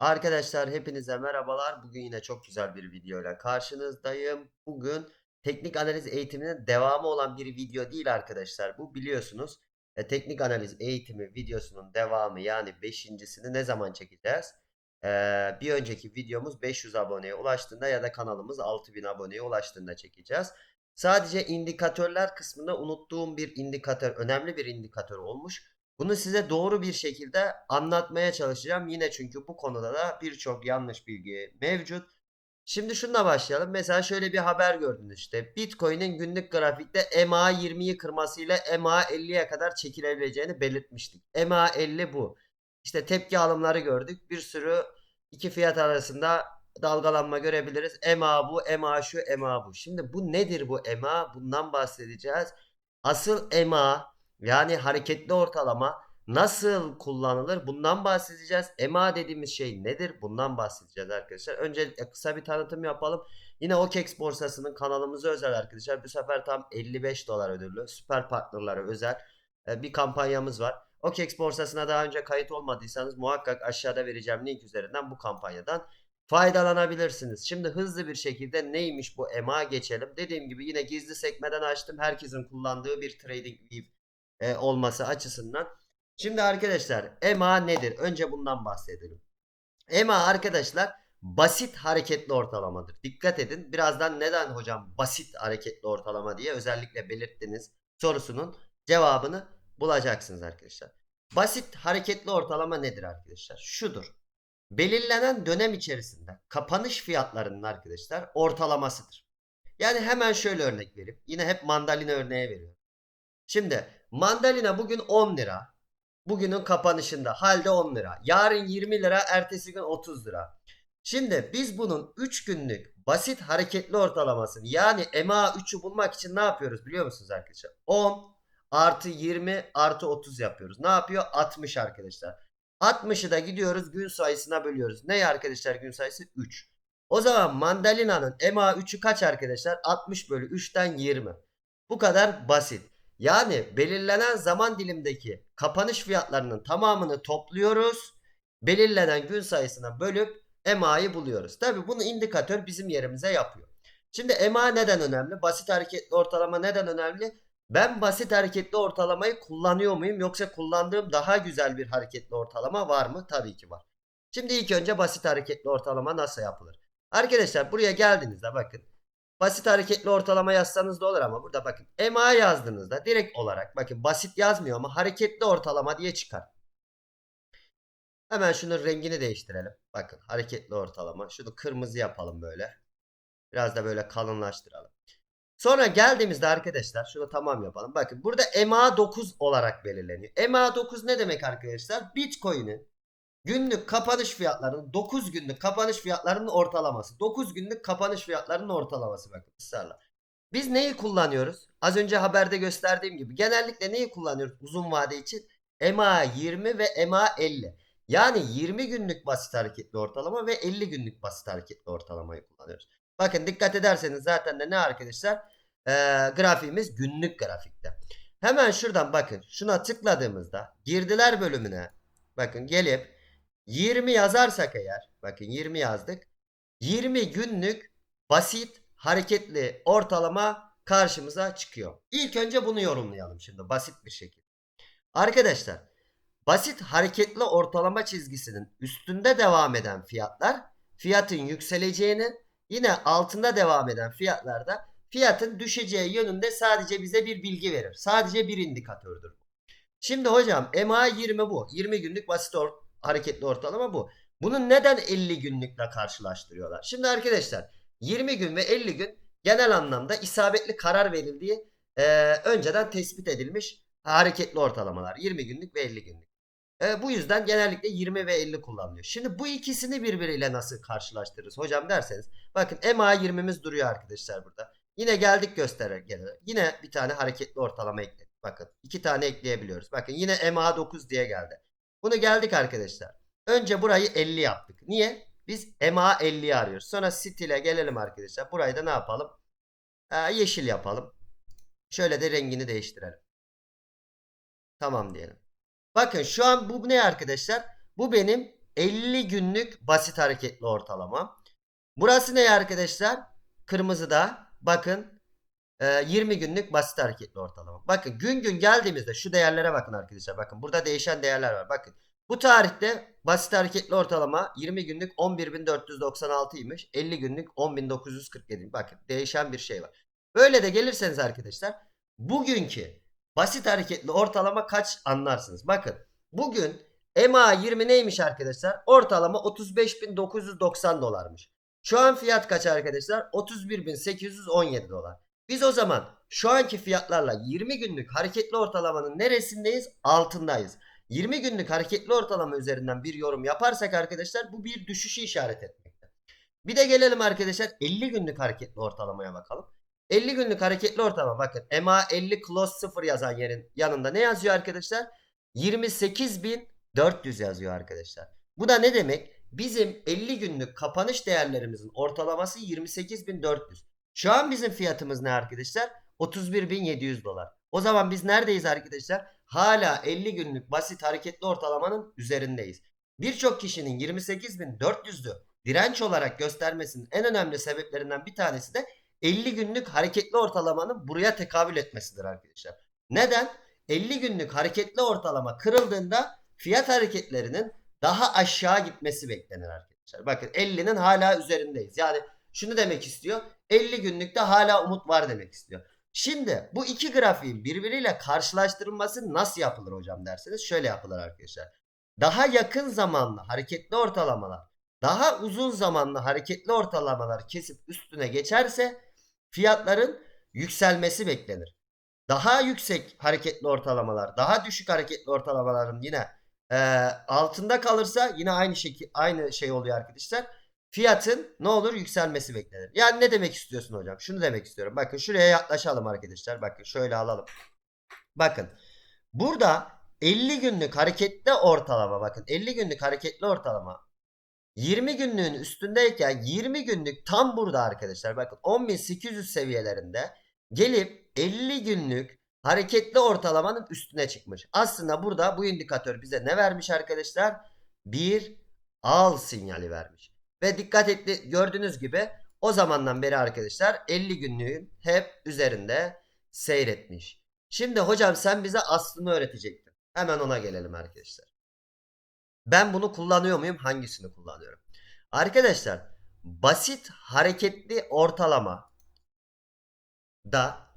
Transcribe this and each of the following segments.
Arkadaşlar hepinize merhabalar. Bugün yine çok güzel bir videoyla karşınızdayım. Bugün teknik analiz eğitiminin devamı olan bir video değil arkadaşlar. Bu biliyorsunuz e, teknik analiz eğitimi videosunun devamı yani beşincisini ne zaman çekeceğiz? Ee, bir önceki videomuz 500 aboneye ulaştığında ya da kanalımız 6000 aboneye ulaştığında çekeceğiz. Sadece indikatörler kısmında unuttuğum bir indikatör, önemli bir indikatör olmuş. Bunu size doğru bir şekilde anlatmaya çalışacağım. Yine çünkü bu konuda da birçok yanlış bilgi mevcut. Şimdi şununla başlayalım. Mesela şöyle bir haber gördünüz işte. Bitcoin'in günlük grafikte MA20'yi kırmasıyla MA50'ye kadar çekilebileceğini belirtmiştik. MA50 bu. İşte tepki alımları gördük. Bir sürü iki fiyat arasında dalgalanma görebiliriz. MA bu, MA şu, MA bu. Şimdi bu nedir bu MA? Bundan bahsedeceğiz. Asıl MA yani hareketli ortalama nasıl kullanılır? Bundan bahsedeceğiz. EMA dediğimiz şey nedir? Bundan bahsedeceğiz arkadaşlar. Öncelikle kısa bir tanıtım yapalım. Yine OKEX borsasının kanalımıza özel arkadaşlar. Bu sefer tam 55 dolar ödüllü süper partnerlara özel e, bir kampanyamız var. OKEX borsasına daha önce kayıt olmadıysanız muhakkak aşağıda vereceğim link üzerinden bu kampanyadan faydalanabilirsiniz. Şimdi hızlı bir şekilde neymiş bu EMA geçelim. Dediğim gibi yine gizli sekmeden açtım. Herkesin kullandığı bir trading view e, olması açısından. Şimdi arkadaşlar EMA nedir? Önce bundan bahsedelim. EMA arkadaşlar basit hareketli ortalamadır. Dikkat edin. Birazdan neden hocam basit hareketli ortalama diye özellikle belirttiniz sorusunun cevabını bulacaksınız arkadaşlar. Basit hareketli ortalama nedir arkadaşlar? Şudur. Belirlenen dönem içerisinde kapanış fiyatlarının arkadaşlar ortalamasıdır. Yani hemen şöyle örnek vereyim. Yine hep mandalina örneği veriyorum. Şimdi mandalina bugün 10 lira. Bugünün kapanışında halde 10 lira. Yarın 20 lira, ertesi gün 30 lira. Şimdi biz bunun 3 günlük basit hareketli ortalamasını yani MA3'ü bulmak için ne yapıyoruz biliyor musunuz arkadaşlar? 10 artı 20 artı 30 yapıyoruz. Ne yapıyor? 60 arkadaşlar. 60'ı da gidiyoruz gün sayısına bölüyoruz. Ne arkadaşlar gün sayısı? 3. O zaman mandalina'nın MA3'ü kaç arkadaşlar? 60 bölü 3'ten 20. Bu kadar basit. Yani belirlenen zaman dilimdeki kapanış fiyatlarının tamamını topluyoruz. Belirlenen gün sayısına bölüp EMA'yı buluyoruz. Tabi bunu indikatör bizim yerimize yapıyor. Şimdi EMA neden önemli? Basit hareketli ortalama neden önemli? Ben basit hareketli ortalamayı kullanıyor muyum? Yoksa kullandığım daha güzel bir hareketli ortalama var mı? Tabii ki var. Şimdi ilk önce basit hareketli ortalama nasıl yapılır? Arkadaşlar buraya geldiğinizde bakın. Basit hareketli ortalama yazsanız da olur ama burada bakın EMA yazdığınızda direkt olarak bakın basit yazmıyor ama hareketli ortalama diye çıkar. Hemen şunun rengini değiştirelim. Bakın hareketli ortalama. Şunu kırmızı yapalım böyle. Biraz da böyle kalınlaştıralım. Sonra geldiğimizde arkadaşlar şunu tamam yapalım. Bakın burada EMA 9 olarak belirleniyor. EMA 9 ne demek arkadaşlar? Bitcoin'in günlük kapanış fiyatlarının 9 günlük kapanış fiyatlarının ortalaması. 9 günlük kapanış fiyatlarının ortalaması bakın ısrarla. Biz neyi kullanıyoruz? Az önce haberde gösterdiğim gibi genellikle neyi kullanıyoruz uzun vade için? EMA 20 ve EMA 50. Yani 20 günlük basit hareketli ortalama ve 50 günlük basit hareketli ortalamayı kullanıyoruz. Bakın dikkat ederseniz zaten de ne arkadaşlar? Ee, grafiğimiz günlük grafikte. Hemen şuradan bakın şuna tıkladığımızda girdiler bölümüne bakın gelip 20 yazarsak eğer bakın 20 yazdık. 20 günlük basit hareketli ortalama karşımıza çıkıyor. İlk önce bunu yorumlayalım şimdi basit bir şekilde. Arkadaşlar basit hareketli ortalama çizgisinin üstünde devam eden fiyatlar fiyatın yükseleceğini yine altında devam eden fiyatlarda fiyatın düşeceği yönünde sadece bize bir bilgi verir. Sadece bir indikatördür. Şimdi hocam MA 20 bu. 20 günlük basit or hareketli ortalama bu. Bunu neden 50 günlükle karşılaştırıyorlar? Şimdi arkadaşlar 20 gün ve 50 gün genel anlamda isabetli karar verildiği e, önceden tespit edilmiş hareketli ortalamalar. 20 günlük ve 50 günlük. E, bu yüzden genellikle 20 ve 50 kullanılıyor. Şimdi bu ikisini birbiriyle nasıl karşılaştırırız hocam derseniz. Bakın MA 20'miz duruyor arkadaşlar burada. Yine geldik gösterir gene. Yine bir tane hareketli ortalama ekledik. Bakın iki tane ekleyebiliyoruz. Bakın yine MA 9 diye geldi. Bunu geldik arkadaşlar. Önce burayı 50 yaptık. Niye? Biz MA 50'yi arıyoruz. Sonra stile gelelim arkadaşlar. Burayı da ne yapalım? Ee, yeşil yapalım. Şöyle de rengini değiştirelim. Tamam diyelim. Bakın şu an bu ne arkadaşlar? Bu benim 50 günlük basit hareketli ortalama. Burası ne arkadaşlar? Kırmızıda bakın 20 günlük basit hareketli ortalama. Bakın gün gün geldiğimizde şu değerlere bakın arkadaşlar. Bakın burada değişen değerler var. Bakın bu tarihte basit hareketli ortalama 20 günlük 11.496'ymış. 50 günlük 10.947. Bakın değişen bir şey var. Böyle de gelirseniz arkadaşlar bugünkü basit hareketli ortalama kaç anlarsınız. Bakın bugün EMA 20 neymiş arkadaşlar? Ortalama 35.990 dolarmış. Şu an fiyat kaç arkadaşlar? 31.817 dolar. Biz o zaman şu anki fiyatlarla 20 günlük hareketli ortalamanın neresindeyiz? Altındayız. 20 günlük hareketli ortalama üzerinden bir yorum yaparsak arkadaşlar bu bir düşüşü işaret etmekte. Bir de gelelim arkadaşlar 50 günlük hareketli ortalamaya bakalım. 50 günlük hareketli ortalama bakın EMA 50 close 0 yazan yerin yanında ne yazıyor arkadaşlar? 28.400 yazıyor arkadaşlar. Bu da ne demek? Bizim 50 günlük kapanış değerlerimizin ortalaması 28.400. Şu an bizim fiyatımız ne arkadaşlar? 31.700 dolar. O zaman biz neredeyiz arkadaşlar? Hala 50 günlük basit hareketli ortalamanın üzerindeyiz. Birçok kişinin 28.400'ü direnç olarak göstermesinin en önemli sebeplerinden bir tanesi de 50 günlük hareketli ortalamanın buraya tekabül etmesidir arkadaşlar. Neden? 50 günlük hareketli ortalama kırıldığında fiyat hareketlerinin daha aşağı gitmesi beklenir arkadaşlar. Bakın 50'nin hala üzerindeyiz. Yani şunu demek istiyor. 50 günlükte hala umut var demek istiyor. Şimdi bu iki grafiğin birbiriyle karşılaştırılması nasıl yapılır hocam derseniz şöyle yapılır arkadaşlar. Daha yakın zamanlı hareketli ortalamalar daha uzun zamanlı hareketli ortalamalar kesip üstüne geçerse fiyatların yükselmesi beklenir. Daha yüksek hareketli ortalamalar, daha düşük hareketli ortalamaların yine e, altında kalırsa yine aynı şekil aynı şey oluyor arkadaşlar. Fiyatın ne olur yükselmesi beklenir. Yani ne demek istiyorsun hocam? Şunu demek istiyorum. Bakın şuraya yaklaşalım arkadaşlar. Bakın şöyle alalım. Bakın burada 50 günlük hareketli ortalama bakın 50 günlük hareketli ortalama 20 günlüğün üstündeyken 20 günlük tam burada arkadaşlar bakın 10.800 seviyelerinde gelip 50 günlük hareketli ortalamanın üstüne çıkmış. Aslında burada bu indikatör bize ne vermiş arkadaşlar? Bir al sinyali vermiş. Ve dikkat etti gördüğünüz gibi o zamandan beri arkadaşlar 50 günlüğün hep üzerinde seyretmiş. Şimdi hocam sen bize aslını öğretecektin. Hemen ona gelelim arkadaşlar. Ben bunu kullanıyor muyum? Hangisini kullanıyorum? Arkadaşlar basit hareketli ortalama da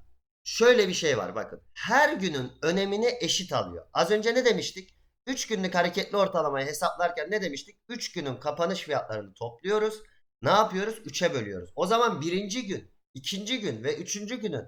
şöyle bir şey var bakın. Her günün önemini eşit alıyor. Az önce ne demiştik? 3 günlük hareketli ortalamayı hesaplarken ne demiştik? 3 günün kapanış fiyatlarını topluyoruz. Ne yapıyoruz? 3'e bölüyoruz. O zaman birinci gün, ikinci gün ve üçüncü günün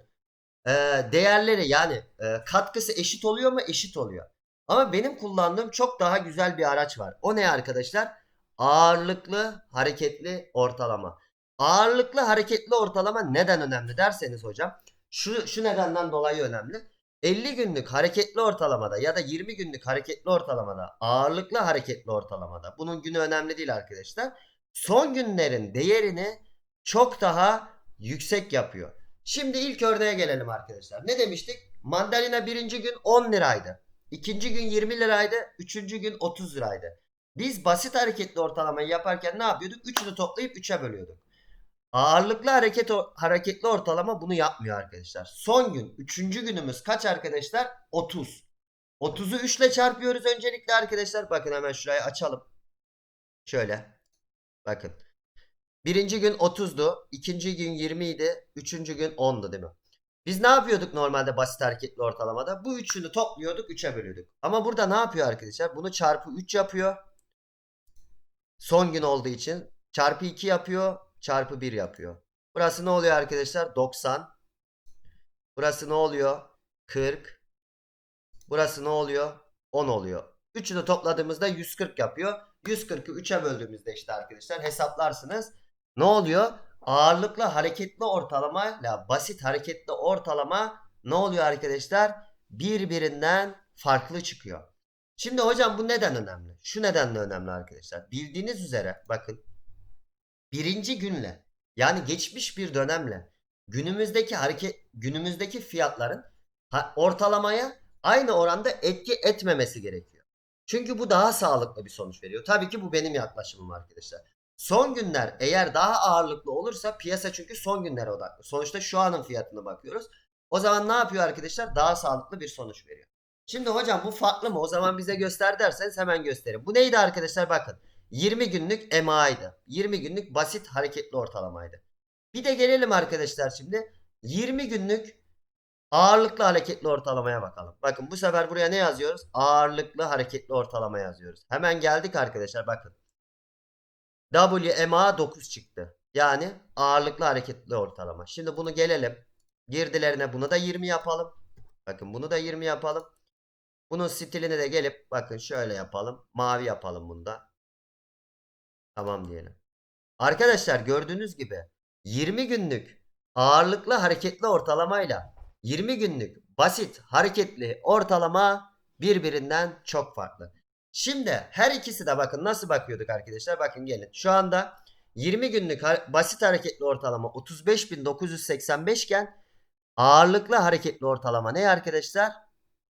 e, değerleri yani e, katkısı eşit oluyor mu? Eşit oluyor. Ama benim kullandığım çok daha güzel bir araç var. O ne arkadaşlar? Ağırlıklı hareketli ortalama. Ağırlıklı hareketli ortalama neden önemli derseniz hocam. Şu, şu nedenden dolayı önemli. 50 günlük hareketli ortalamada ya da 20 günlük hareketli ortalamada ağırlıklı hareketli ortalamada bunun günü önemli değil arkadaşlar. Son günlerin değerini çok daha yüksek yapıyor. Şimdi ilk örneğe gelelim arkadaşlar. Ne demiştik? Mandalina birinci gün 10 liraydı. İkinci gün 20 liraydı. Üçüncü gün 30 liraydı. Biz basit hareketli ortalamayı yaparken ne yapıyorduk? Üçünü toplayıp 3'e bölüyorduk. Ağırlıklı hareket hareketli ortalama bunu yapmıyor arkadaşlar. Son gün 3. günümüz kaç arkadaşlar? 30. 30'u 3 ile çarpıyoruz öncelikle arkadaşlar. Bakın hemen şurayı açalım. Şöyle. Bakın. Birinci gün 30'du. ikinci gün 20 idi. Üçüncü gün 10'du değil mi? Biz ne yapıyorduk normalde basit hareketli ortalamada? Bu üçünü topluyorduk 3'e bölüyorduk. Ama burada ne yapıyor arkadaşlar? Bunu çarpı 3 yapıyor. Son gün olduğu için. Çarpı 2 yapıyor. Çarpı 1 yapıyor. Burası ne oluyor arkadaşlar? 90. Burası ne oluyor? 40. Burası ne oluyor? 10 oluyor. Üçünü topladığımızda 140 yapıyor. 140'ı 3'e böldüğümüzde işte arkadaşlar hesaplarsınız. Ne oluyor? Ağırlıklı hareketli ortalama ile basit hareketli ortalama ne oluyor arkadaşlar? Birbirinden farklı çıkıyor. Şimdi hocam bu neden önemli? Şu nedenle önemli arkadaşlar. Bildiğiniz üzere bakın birinci günle yani geçmiş bir dönemle günümüzdeki hareket günümüzdeki fiyatların ortalamaya aynı oranda etki etmemesi gerekiyor. Çünkü bu daha sağlıklı bir sonuç veriyor. Tabii ki bu benim yaklaşımım arkadaşlar. Son günler eğer daha ağırlıklı olursa piyasa çünkü son günlere odaklı. Sonuçta şu anın fiyatına bakıyoruz. O zaman ne yapıyor arkadaşlar? Daha sağlıklı bir sonuç veriyor. Şimdi hocam bu farklı mı? O zaman bize göster derseniz hemen göstereyim. Bu neydi arkadaşlar? Bakın. 20 günlük EMA'ydı. 20 günlük basit hareketli ortalamaydı. Bir de gelelim arkadaşlar şimdi. 20 günlük ağırlıklı hareketli ortalamaya bakalım. Bakın bu sefer buraya ne yazıyoruz? Ağırlıklı hareketli ortalama yazıyoruz. Hemen geldik arkadaşlar bakın. WMA 9 çıktı. Yani ağırlıklı hareketli ortalama. Şimdi bunu gelelim. Girdilerine bunu da 20 yapalım. Bakın bunu da 20 yapalım. Bunun stilini de gelip bakın şöyle yapalım. Mavi yapalım bunda. Tamam diyelim. Arkadaşlar gördüğünüz gibi 20 günlük ağırlıklı hareketli ortalamayla 20 günlük basit hareketli ortalama birbirinden çok farklı. Şimdi her ikisi de bakın nasıl bakıyorduk arkadaşlar. Bakın gelin. Şu anda 20 günlük basit hareketli ortalama 35.985 iken ağırlıklı hareketli ortalama ne arkadaşlar?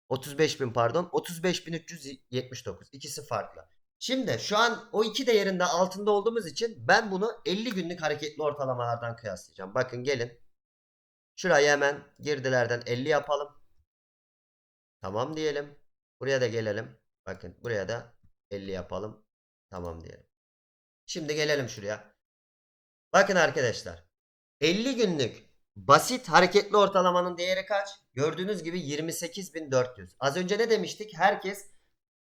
35.000 pardon 35.379 ikisi farklı. Şimdi şu an o iki değerinde altında olduğumuz için ben bunu 50 günlük hareketli ortalamalardan kıyaslayacağım. Bakın gelin. Şurayı hemen girdilerden 50 yapalım. Tamam diyelim. Buraya da gelelim. Bakın buraya da 50 yapalım. Tamam diyelim. Şimdi gelelim şuraya. Bakın arkadaşlar. 50 günlük basit hareketli ortalamanın değeri kaç? Gördüğünüz gibi 28.400. Az önce ne demiştik? Herkes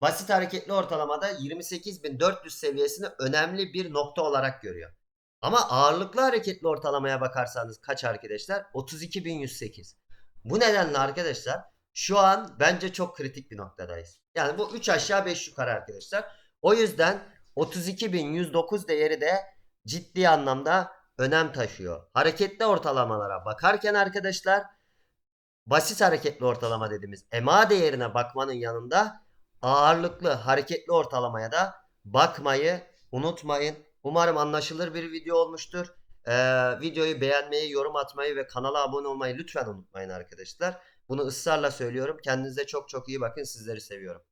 basit hareketli ortalamada 28.400 seviyesini önemli bir nokta olarak görüyor. Ama ağırlıklı hareketli ortalamaya bakarsanız kaç arkadaşlar? 32.108. Bu nedenle arkadaşlar şu an bence çok kritik bir noktadayız. Yani bu 3 aşağı 5 yukarı arkadaşlar. O yüzden 32.109 değeri de ciddi anlamda önem taşıyor. Hareketli ortalamalara bakarken arkadaşlar basit hareketli ortalama dediğimiz EMA değerine bakmanın yanında ağırlıklı hareketli ortalamaya da bakmayı unutmayın. Umarım anlaşılır bir video olmuştur. Ee, videoyu beğenmeyi, yorum atmayı ve kanala abone olmayı lütfen unutmayın arkadaşlar. Bunu ısrarla söylüyorum. Kendinize çok çok iyi bakın. Sizleri seviyorum.